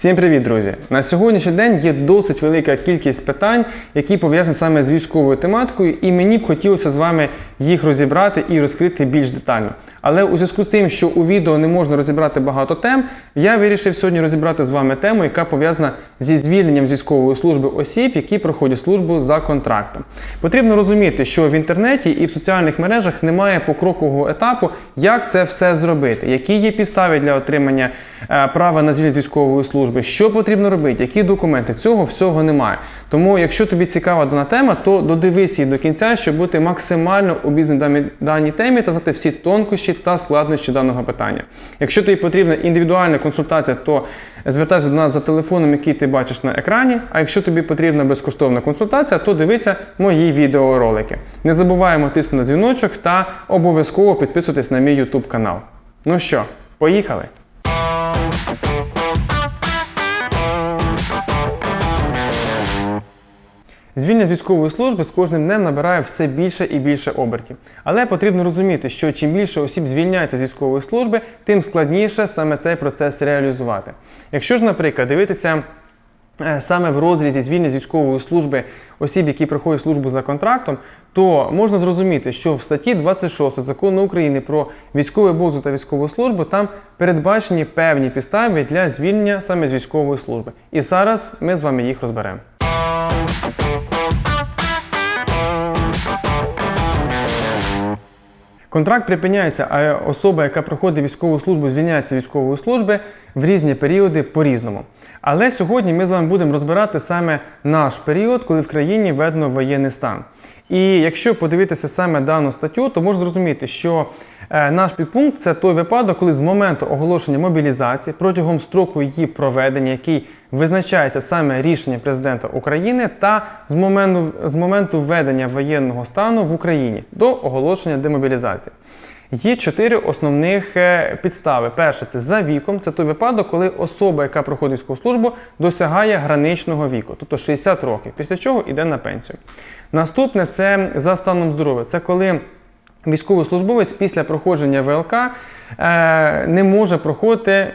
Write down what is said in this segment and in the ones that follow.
Всім привіт, друзі! На сьогоднішній день є досить велика кількість питань, які пов'язані саме з військовою тематикою, і мені б хотілося з вами їх розібрати і розкрити більш детально. Але у зв'язку з тим, що у відео не можна розібрати багато тем, я вирішив сьогодні розібрати з вами тему, яка пов'язана зі звільненням з військової служби осіб, які проходять службу за контрактом. Потрібно розуміти, що в інтернеті і в соціальних мережах немає покрокового етапу, як це все зробити, які є підстави для отримання е, права на звільнення з військової служби, що потрібно робити, які документи. Цього всього немає. Тому, якщо тобі цікава дана тема, то додивись її до кінця, щоб бути максимально обізнаним в даній темі та знати всі тонкощі та складнощі даного питання. Якщо тобі потрібна індивідуальна консультація, то звертайся до нас за телефоном, який ти бачиш на екрані. А якщо тобі потрібна безкоштовна консультація, то дивися мої відеоролики. Не забуваємо тиснути на дзвіночок та обов'язково підписуйтесь на мій YouTube канал. Ну що, поїхали! Звільнення військової служби з кожним днем набирає все більше і більше обертів. Але потрібно розуміти, що чим більше осіб звільняється з військової служби, тим складніше саме цей процес реалізувати. Якщо ж, наприклад, дивитися е, саме в розрізі звільнення з військової служби осіб, які проходять службу за контрактом, то можна зрозуміти, що в статті 26 закону України про військовий обов'язок та військову службу там передбачені певні підстави для звільнення саме з військової служби. І зараз ми з вами їх розберемо. Контракт припиняється, а особа, яка проходить військову службу, звільняється військової служби в різні періоди по-різному. Але сьогодні ми з вами будемо розбирати саме наш період, коли в країні введено воєнний стан. І якщо подивитися саме дану статтю, то можна зрозуміти, що наш підпункт це той випадок, коли з моменту оголошення мобілізації протягом строку її проведення, який визначається саме рішенням президента України, та з моменту, з моменту введення воєнного стану в Україні до оголошення демобілізації. Є чотири основних е, підстави. Перше це за віком. Це той випадок, коли особа, яка проходить військову службу, досягає граничного віку, тобто 60 років, після чого йде на пенсію. Наступне це за станом здоров'я. Це коли військовослужбовець після проходження ВЛК е, не може проходити е,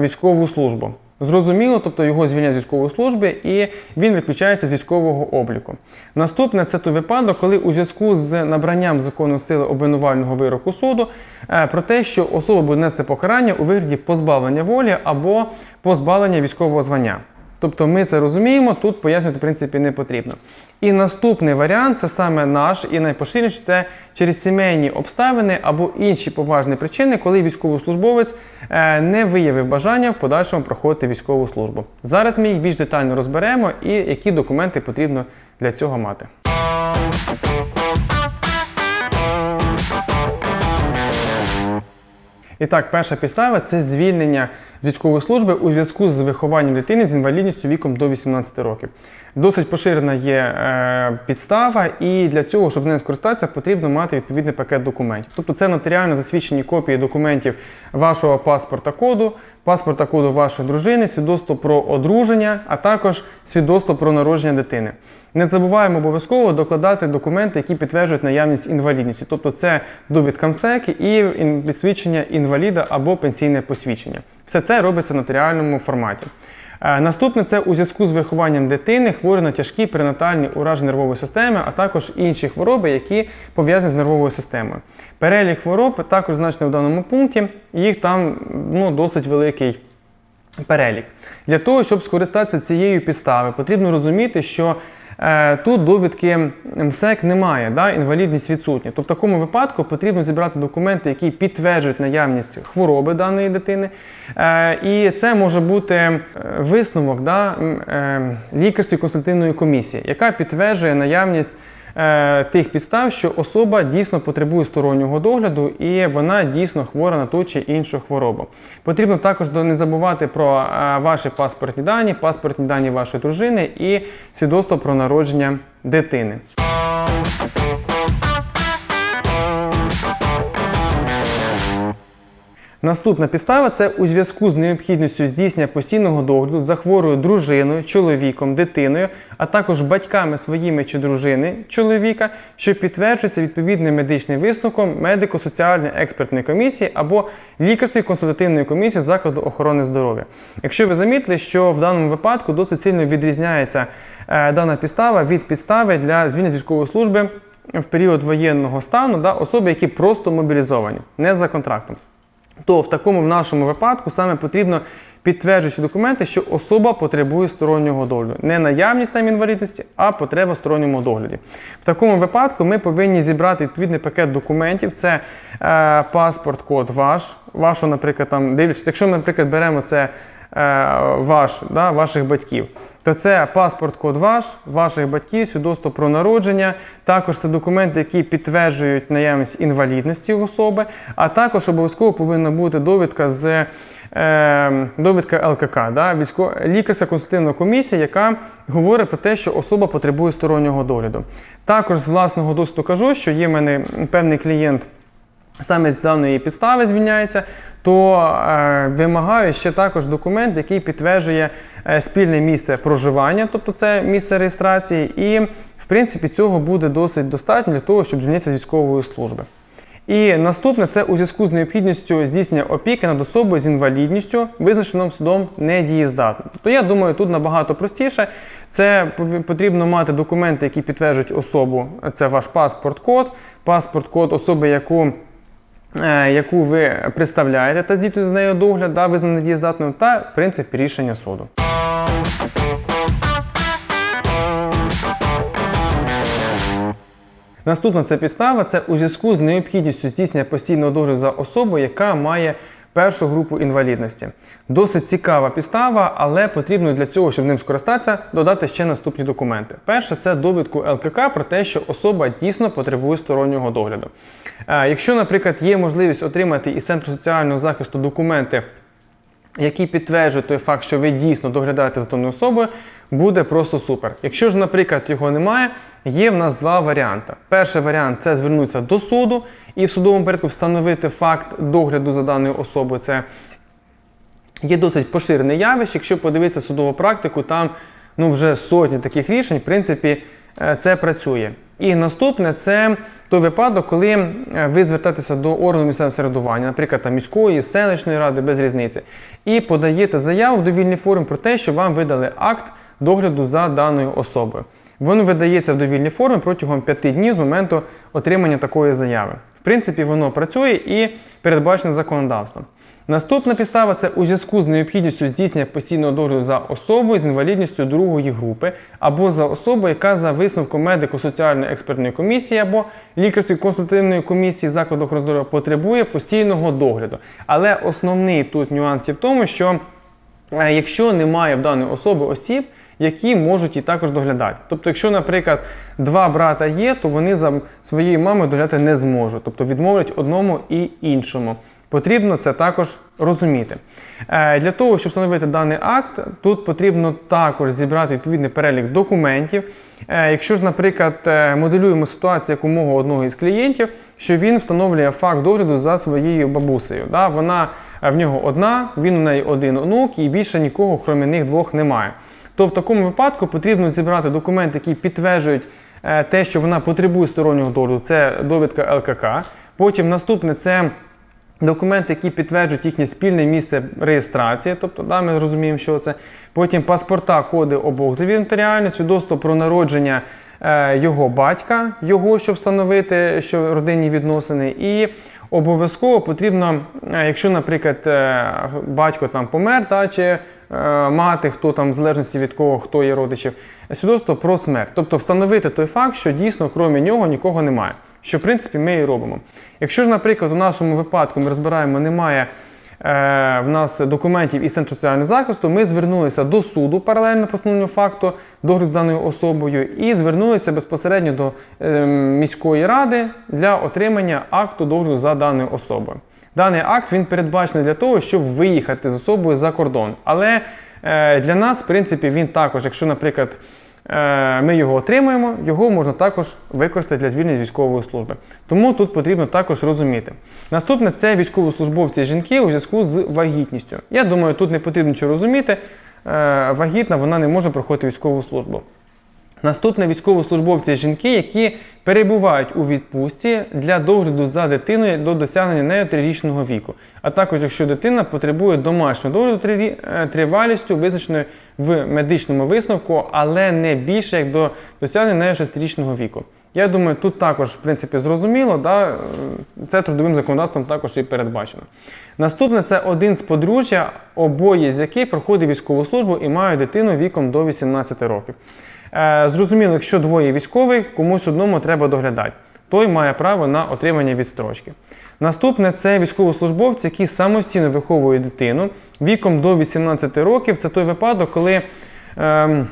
військову службу. Зрозуміло, тобто його звільняють з військової служби і він виключається з військового обліку. Наступне це той випадок, коли у зв'язку з набранням закону сили обвинувального вироку суду е, про те, що особа буде нести покарання у вигляді позбавлення волі або позбавлення військового звання. Тобто ми це розуміємо, тут пояснювати в принципі не потрібно. І наступний варіант це саме наш і найпоширеніший це через сімейні обставини або інші поважні причини, коли військовослужбовець е, не виявив бажання в подальшому проходити військову службу. Зараз ми їх більш детально розберемо і які документи потрібно для цього мати. І так, перша підстава це звільнення військової служби у зв'язку з вихованням дитини з інвалідністю віком до 18 років. Досить поширена є е, підстава, і для цього, щоб нею скористатися, потрібно мати відповідний пакет документів. Тобто це нотаріально засвідчені копії документів вашого паспорта коду, паспорта коду вашої дружини, свідоцтво про одруження, а також свідоцтво про народження дитини. Не забуваємо обов'язково докладати документи, які підтверджують наявність інвалідності, тобто це довідка МСЕК і підсвідчення інваліда або пенсійне посвідчення. Все це робиться в нотаріальному форматі. Е, наступне це у зв'язку з вихованням дитини хворі на тяжкі перинатальні ураження нервової системи, а також інші хвороби, які пов'язані з нервовою системою. Перелік хвороб також значений в даному пункті, їх там ну, досить великий. Перелік. Для того, щоб скористатися цією підставою, потрібно розуміти, що тут довідки МСЕК немає, да, інвалідність відсутня. То в такому випадку потрібно зібрати документи, які підтверджують наявність хвороби даної дитини. Е, і це може бути е, висновок да, лікарської консультативної комісії, яка підтверджує наявність. Е, тих підстав, що особа дійсно потребує стороннього догляду і вона дійсно хвора на ту чи іншу хворобу. Потрібно також не забувати про е, ваші паспортні дані, паспортні дані вашої дружини і свідоцтво про народження дитини. Наступна підстава це у зв'язку з необхідністю здійснення постійного догляду за хворою дружиною, чоловіком, дитиною, а також батьками своїми чи дружини чоловіка, що підтверджується відповідним медичним висновком медико-соціальної експертної комісії або лікарської консультативної комісії закладу охорони здоров'я. Якщо ви замітили, що в даному випадку досить сильно відрізняється е, дана підстава від підстави для звільнення військової служби в період воєнного стану да, особи, які просто мобілізовані, не за контрактом то в такому в нашому випадку саме потрібно підтверджуючи документи, що особа потребує стороннього догляду. Не наявність там інвалідності, а потреба сторонньому догляді. В такому випадку ми повинні зібрати відповідний пакет документів. Це е, паспорт, код ваш, вашого, наприклад, там дивлячись, якщо ми, наприклад, беремо це. е, Ваш, да, ваших батьків, то це паспорт код ваш, ваших батьків, свідоцтво про народження. Також це документи, які підтверджують наявність інвалідності особи, а також обов'язково повинна бути довідка з е, довідка ЛКК, да, військо, лікарська консультативна комісія, яка говорить про те, що особа потребує стороннього догляду. Також з власного досвіду кажу, що є в мене певний клієнт. Саме з даної підстави звільняється, то е, вимагаю ще також документ, який підтверджує е, спільне місце проживання, тобто це місце реєстрації, і в принципі цього буде досить достатньо для того, щоб звільнитися з військової служби. І наступне це у зв'язку з необхідністю здійснення опіки над особою з інвалідністю, визначеним судом недієздатним. Тобто я думаю, тут набагато простіше. Це потрібно мати документи, які підтверджують особу. Це ваш паспорт-код, паспорт-код особи, яку яку ви представляєте та здійснюєте з нею догляд, да, визнана дієздатною, та принцип рішення суду. Наступна це підстава це у зв'язку з необхідністю здійснення постійного догляду за особою, яка має першу групу інвалідності. Досить цікава підстава, але потрібно для цього, щоб ним скористатися, додати ще наступні документи. Перше це довідку ЛКК про те, що особа дійсно потребує стороннього догляду. Е, Якщо, наприклад, є можливість отримати із центру соціального захисту документи які підтверджує той факт, що ви дійсно доглядаєте за даною особою, буде просто супер. Якщо ж, наприклад, його немає, є в нас два варіанти. Перший варіант це звернутися до суду і в судовому порядку встановити факт догляду за даною особою. Це є досить поширене явище. Якщо подивитися судову практику, там ну, вже сотні таких рішень, в принципі, е, це працює. І наступне це той випадок, коли е, ви звертаєтеся до органу місцевого самоврядування, наприклад, там, міської, селищної ради, без різниці, і подаєте заяву в довільній формі про те, що вам видали акт догляду за даною особою. Воно видається в довільній формі протягом 5 днів з моменту отримання такої заяви. В принципі, воно працює і передбачено законодавством. Наступна підстава це у зв'язку з необхідністю здійснення постійного догляду за особою з інвалідністю другої групи або за особою, яка за висновком медико-соціальної експертної комісії або лікарської консультативної комісії закладу охорони здоров'я потребує постійного догляду. Але основний тут нюанс є в тому, що е, якщо немає в даної особи осіб, які можуть її також доглядати. Тобто, якщо, наприклад, два брата є, то вони за своєю мамою доглядати не зможуть, тобто відмовлять одному і іншому. Потрібно це також розуміти. Е, Для того, щоб встановити даний акт, тут потрібно також зібрати відповідний перелік документів. Е, Якщо ж, наприклад, е, моделюємо ситуацію як умову одного із клієнтів, що він встановлює факт догляду за своєю бабусею. Да? Вона в нього одна, він у неї один онук, і більше нікого, крім них двох, немає. То в такому випадку потрібно зібрати документи, які підтверджують те, що вона потребує стороннього догляду. Це довідка ЛКК. Потім наступне це. Документи, які підтверджують їхнє спільне місце реєстрації, тобто да, ми розуміємо, що це. Потім паспорта, коди обох завірнотаріальні, свідоцтво про народження е, його батька, його, щоб встановити, що родинні відносини. І обов'язково потрібно, е, якщо, наприклад, е, батько там помер, та, чи е, мати, хто там, в залежності від кого, хто є родичів, свідоцтво про смерть. Тобто встановити той факт, що дійсно, крім нього, нікого немає що в принципі ми і робимо. Якщо ж, наприклад, у нашому випадку ми розбираємо, немає е, в нас документів із центру соціального захисту, ми звернулися до суду паралельно по встановленню факту догляду з даною особою і звернулися безпосередньо до е, міської ради для отримання акту догляду за даною особою. Даний акт він передбачений для того, щоб виїхати з особою за кордон. Але е, для нас, в принципі, він також, якщо, наприклад, ми його отримуємо, його можна також використати для звільнення з військової служби. Тому тут потрібно також розуміти. Наступне це військовослужбовці жінки у зв'язку з вагітністю. Я думаю, тут не потрібно нічого розуміти. Е, Вагітна вона не може проходити військову службу. Наступне військовослужбовці жінки, які перебувають у відпустці для догляду за дитиною до досягнення нею трирічного віку. А також якщо дитина потребує домашнього догляду е, тривалістю, визначеною в медичному висновку, але не більше як до досягнення нею шестирічного віку. Я думаю, тут також, в принципі, зрозуміло, да? е, це трудовим законодавством також і передбачено. Наступне це один з подружжя, обоє з яких проходить військову службу і мають дитину віком до 18 років. Е, Зрозуміло, якщо двоє військових, комусь одному треба доглядати. Той має право на отримання відстрочки. Наступне це військовослужбовці, які самостійно виховують дитину віком до 18 років. Це той випадок, коли ем,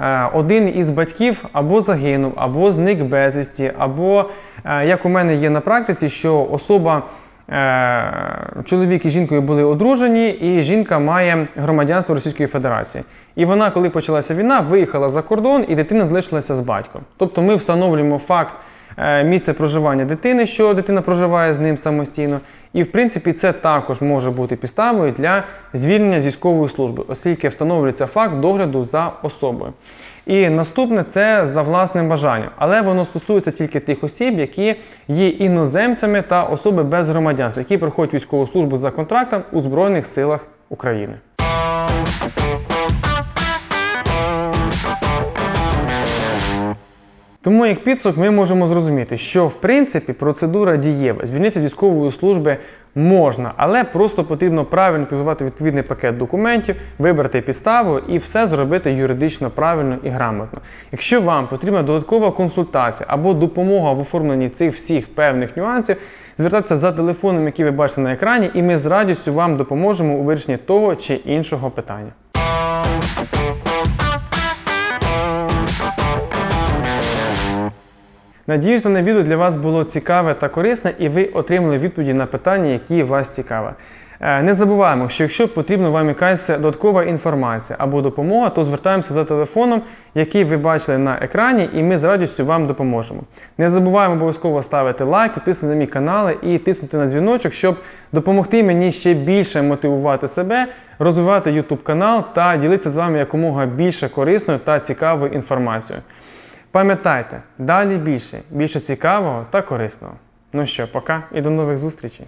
е, один із батьків або загинув, або зник безвісті, або, е, як у мене є на практиці, що особа. Е, Чоловік і жінкою були одружені, і жінка має громадянство Російської Федерації. І вона, коли почалася війна, виїхала за кордон, і дитина залишилася з батьком. Тобто ми встановлюємо факт е, місця проживання дитини, що дитина проживає з ним самостійно. І в принципі це також може бути підставою для звільнення з військової служби, оскільки встановлюється факт догляду за особою. І наступне це за власним бажанням, але воно стосується тільки тих осіб, які є іноземцями та особи без громадянства, які проходять військову службу за контрактом у Збройних силах України. Тому як підсумок ми можемо зрозуміти, що в принципі процедура дієва. Звільнитися військової служби можна, але просто потрібно правильно підготувати відповідний пакет документів, вибрати підставу і все зробити юридично правильно і грамотно. Якщо вам потрібна додаткова консультація або допомога в оформленні цих всіх певних нюансів, звертайтеся за телефоном, який ви бачите на екрані, і ми з радістю вам допоможемо у вирішенні того чи іншого питання. Надіюсь, дане відео для вас було цікаве та корисне, і ви отримали відповіді на питання, які вас цікаві. Е, Не забуваємо, що якщо потрібна вам якась додаткова інформація або допомога, то звертаємося за телефоном, який ви бачили на екрані, і ми з радістю вам допоможемо. Не забуваємо обов'язково ставити лайк, підписувати на мій канал і тиснути на дзвіночок, щоб допомогти мені ще більше мотивувати себе, розвивати YouTube канал та ділитися з вами якомога більше корисною та цікавою інформацією. Пам'ятайте, далі більше, більше цікавого та корисного. Ну що, пока і до нових зустрічей!